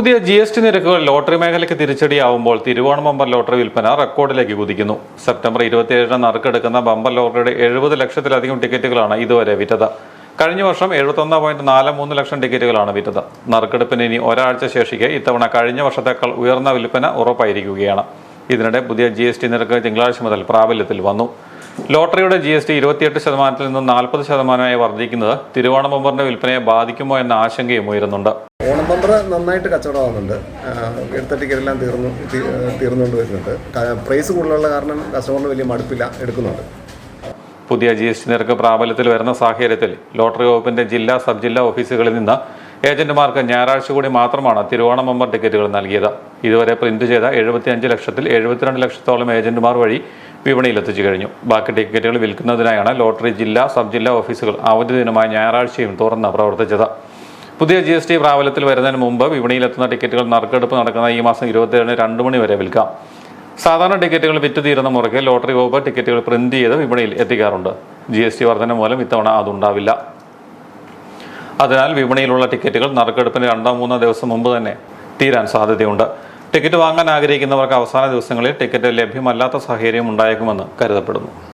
പുതിയ G S T നിരക്കുകൾ lottery മേഖലയ്ക്ക് തിരിച്ചടിയാവുമ്പോൾ തിരുവോണം ബമ്പർ ലോട്ടറി വിൽപ്പന റെക്കോർഡിലേക്ക് കുതിക്കുന്നു. സെപ്റ്റംബർ ഇരുപത്തിയേഴിന് നറുക്കെടുക്കുന്ന ബമ്പർ ലോട്ടറിയുടെ എഴുപത് ലക്ഷത്തിലധികം ടിക്കറ്റുകളാണ് ഇതുവരെ വിറ്റത്. കഴിഞ്ഞ വർഷം എഴുപത്തൊന്ന് പോയിന്റ് നാല് മൂന്ന് ലക്ഷം ടിക്കറ്റുകളാണ് വിറ്റത്. നറുക്കെടുപ്പിന് ഇനി ഒരാഴ്ച ശേഷിക്കെ ഇത്തവണ കഴിഞ്ഞ വർഷത്തേക്കാൾ ഉയർന്ന വിൽപ്പന ഉറപ്പായിരിക്കുകയാണ്. ഇതിനിടെ പുതിയ ജി എസ് ടി നിരക്ക് തിങ്കളാഴ്ച മുതൽ പ്രാബല്യത്തിൽ വന്നു. ലോട്ടറിയുടെ ജി എസ് ടി ഇരുപത്തിയെട്ട് ശതമാനത്തിൽ നിന്ന് നാൽപ്പത് ശതമാനമായി വർദ്ധിക്കുന്നത് തിരുവോണം ബമ്പറിന്റെ വിൽപ്പനയെ ബാധിക്കുമോ എന്ന ആശങ്കയും ഉയരുന്നുണ്ട്. ഓണം പമ്പർ നന്നായിട്ട് കച്ചവടമാകുന്നുണ്ട് എടുത്ത ടിക്കറ്റെല്ലാം തീർന്നു തീർന്നുകൊണ്ട് വരുന്നുണ്ട്. പ്രൈസ് കൂടുതലുള്ള കാരണം കസ്റ്റമറിന് വലിയ മടുപ്പില്ല എടുക്കുന്നുണ്ട്. പുതിയ ജി എസ് ടി നിരക്ക് പ്രാബല്യത്തിൽ വരുന്ന സാഹചര്യത്തിൽ ലോട്ടറി വകുപ്പിന്റെ ജില്ലാ സബ് ജില്ലാ ഓഫീസുകളിൽ നിന്ന് ഏജന്റുമാർക്ക് ഞായറാഴ്ച കൂടി മാത്രമാണ് തിരുവോണം മെമ്പർ ടിക്കറ്റുകൾ നൽകിയത്. ഇതുവരെ പ്രിന്റ് ചെയ്ത എഴുപത്തിയഞ്ച് ലക്ഷത്തിൽ എഴുപത്തിരണ്ട് ലക്ഷത്തോളം ഏജന്റുമാർ വഴി വിപണിയിൽ എത്തിച്ചു കഴിഞ്ഞു. ബാക്കി ടിക്കറ്റുകൾ വിൽക്കുന്നതിനായാണ് ലോട്ടറി ജില്ലാ സബ് ജില്ലാ ഓഫീസുകൾ അവധി ദിനമായ ഞായറാഴ്ചയും തുറന്ന് പ്രവർത്തിച്ചത്. പുതിയ ജി എസ് ടി പ്രാബല്യത്തിൽ വരുന്നതിന് മുമ്പ് വിപണിയിലെത്തുന്ന ടിക്കറ്റുകൾ നറുക്കെടുപ്പ് നടക്കുന്ന ഈ മാസം ഇരുപത്തിയേഴിന് രണ്ട് മണി വരെ വിൽക്കാം. സാധാരണ ടിക്കറ്റുകൾ വിറ്റ് തീരുന്ന മുറയ്ക്ക് ലോട്ടറി വകുപ്പ് ടിക്കറ്റുകൾ പ്രിന്റ് ചെയ്ത് വിപണിയിൽ എത്തിക്കാറുണ്ട്. ജി എസ് ടി വർധന മൂലം ഇത്തവണ അതുണ്ടാവില്ല. അതിനാൽ വിപണിയിലുള്ള ടിക്കറ്റുകൾ നറുക്കെടുപ്പിന് രണ്ടോ മൂന്നോ ദിവസം മുമ്പ് തന്നെ തീരാൻ സാധ്യതയുണ്ട്. ടിക്കറ്റ് വാങ്ങാൻ ആഗ്രഹിക്കുന്നവർക്ക് അവസാന ദിവസങ്ങളിൽ ടിക്കറ്റ് ലഭ്യമല്ലാത്ത സാഹചര്യം ഉണ്ടായേക്കുമെന്ന് കരുതപ്പെടുന്നു.